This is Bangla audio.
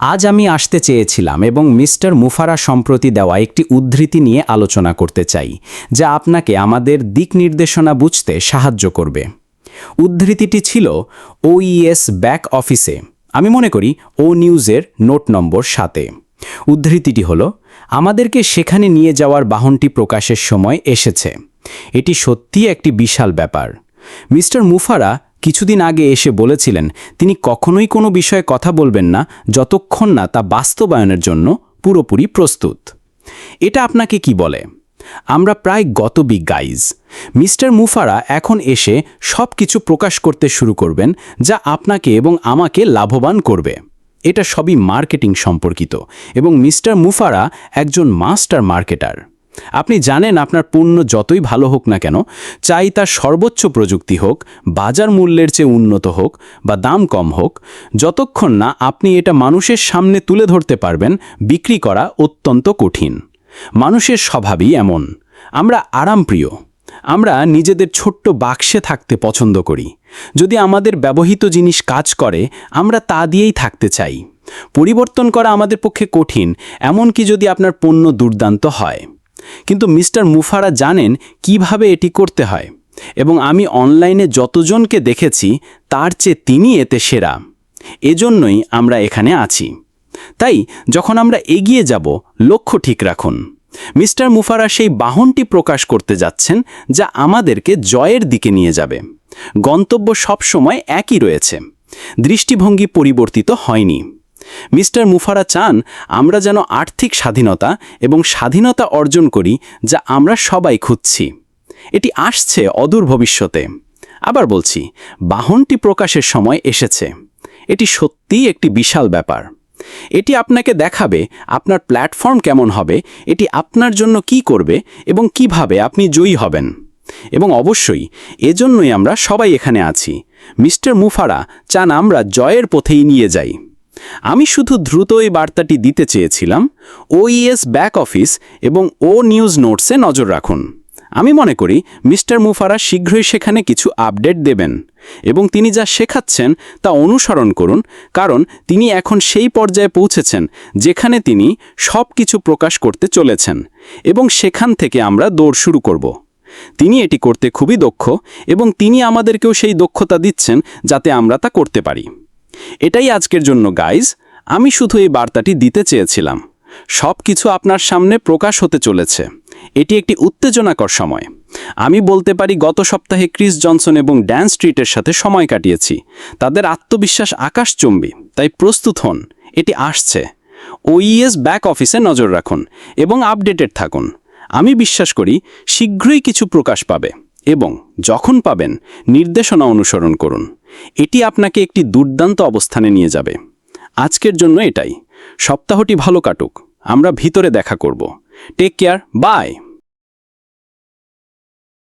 আজ আমি আসতে চেয়েছিলাম এবং মিস্টার মুফারা সম্প্রতি দেওয়া একটি উদ্ধৃতি নিয়ে আলোচনা করতে চাই, যা আপনাকে আমাদের দিক নির্দেশনা বুঝতে সাহায্য করবে। উদ্ধৃতিটি ছিল ওইএস ব্যাক অফিসে আমি মনে করি ও নিউজের নোট নম্বর সাতে। উদ্ধৃতিটি হল, আমাদেরকে সেখানে নিয়ে যাওয়ার বাহনটি প্রকাশের সময় এসেছে। এটি সত্যিই একটি বিশাল ব্যাপার। মিস্টার মুফারা কিছুদিন আগে এসে বলেছিলেন, তিনি কখনোই কোনো বিষয়ে কথা বলবেন না, যতক্ষণ না তা বাস্তবায়নের জন্য পুরোপুরি প্রস্তুত। এটা আপনাকে কি বলে? আমরা প্রায় গত বিগ গাইজ মিস্টার মুফারা এখন এসে সব কিছু প্রকাশ করতে শুরু করবেন, যা আপনাকে এবং আমাকে লাভবান করবে। এটা সবই মার্কেটিং সম্পর্কিত এবং মিস্টার মুফারা একজন মাস্টার মার্কেটার। আপনি জানেন আপনার পণ্য যতই ভালো হোক না কেন, চাই তার সর্বোচ্চ প্রযুক্তি হোক, বাজার মূল্যের চেয়ে উন্নত হোক বা দাম কম হোক, যতক্ষণ না আপনি এটা মানুষের সামনে তুলে ধরতে পারবেন, বিক্রি করা অত্যন্ত কঠিন। মানুষের স্বভাবই এমন। আমরা আরামপ্রিয়। আমরা নিজেদের ছোট্ট বাক্সে থাকতে পছন্দ করি। যদি আমাদের ব্যবহৃত জিনিস কাজ করে, আমরা তা দিয়েই থাকতে চাই। পরিবর্তন করা আমাদের পক্ষে কঠিন, এমনকি যদি আপনার পণ্য দুর্দান্ত হয়। কিন্তু মিস্টার মুফারা জানেন কীভাবে এটি করতে হয়, এবং আমি অনলাইনে যতজনকে দেখেছি, তার চেয়ে তিনি এতে সেরা। এজন্যই আমরা এখানে আছি। তাই, যখন আমরা এগিয়ে যাব, লক্ষ্য ঠিক রাখুন। মিস্টার মুফারা সেই বাহনটি প্রকাশ করতে যাচ্ছেন, যা আমাদেরকে জয়ের দিকে নিয়ে যাবে। গন্তব্য সবসময় একই রয়েছে। দৃষ্টিভঙ্গি পরিবর্তিত হয়নি। মিস্টার মুফারা চান আমরা যেন আর্থিক স্বাধীনতা এবং স্বাধীনতা অর্জন করি যা আমরা সবাই খুঁজছি। এটি আসছে অদূর ভবিষ্যতে। আবার বলছি, বাহনটি প্রকাশের সময় এসেছে। এটি সত্যিই একটি বিশাল ব্যাপার। এটি আপনাকে দেখাবে আপনার প্ল্যাটফর্ম কেমন হবে, এটি আপনার জন্য কি করবে এবং কীভাবে আপনি জয়ী হবেন। এবং অবশ্যই, এজন্যই আমরা সবাই এখানে আছি। মিস্টার মুফারা চান আমরা জয়ের পথেই নিয়ে যাই। আমি শুধু দ্রুত এই বার্তাটি দিতে চেয়েছিলাম ওইএস ব্যাক অফিস এবং ও নিউজ নোটসে নজর রাখুন। আমি মনে করি, মিস্টার মুফারা শীঘ্রই সেখানে কিছু আপডেট দেবেন এবং তিনি যা শেখাচ্ছেন তা অনুসরণ করুন, কারণ তিনি এখন সেই পর্যায়ে পৌঁছেছেন যেখানে তিনি সব কিছু প্রকাশ করতে চলেছেন এবং সেখান থেকে আমরা দৌড় শুরু করব। তিনি এটি করতে খুবই দক্ষ এবং তিনি আমাদেরকেও সেই দক্ষতা দিচ্ছেন যাতে আমরা তা করতে পারি। এটাই আজকের জন্য গাইজ আমি শুধু এই বার্তাটি দিতে চেয়েছিলাম। সব কিছু আপনার সামনে প্রকাশ হতে চলেছে। এটি একটি উত্তেজনাকর সময়। আমি বলতে পারি, গত সপ্তাহে ক্রিস জনসন এবং ড্যান স্ট্রিটের সাথে সময় কাটিয়েছি। তাদের আত্মবিশ্বাস আকাশচম্বী, তাই প্রস্তুত হন, এটি আসছে। ওইএস ব্যাক অফিসে নজর রাখুন এবং আপডেটেড থাকুন। আমি বিশ্বাস করি, শীঘ্রই কিছু প্রকাশ পাবে এবং যখন পাবেন, নির্দেশনা অনুসরণ করুন। এটি আপনাকে একটি দুর্দান্ত অবস্থানে নিয়ে যাবে। আজকের জন্য এটাই। সপ্তাহটি ভালো কাটুক। আমরা ভিতরে দেখা করব। Take care bye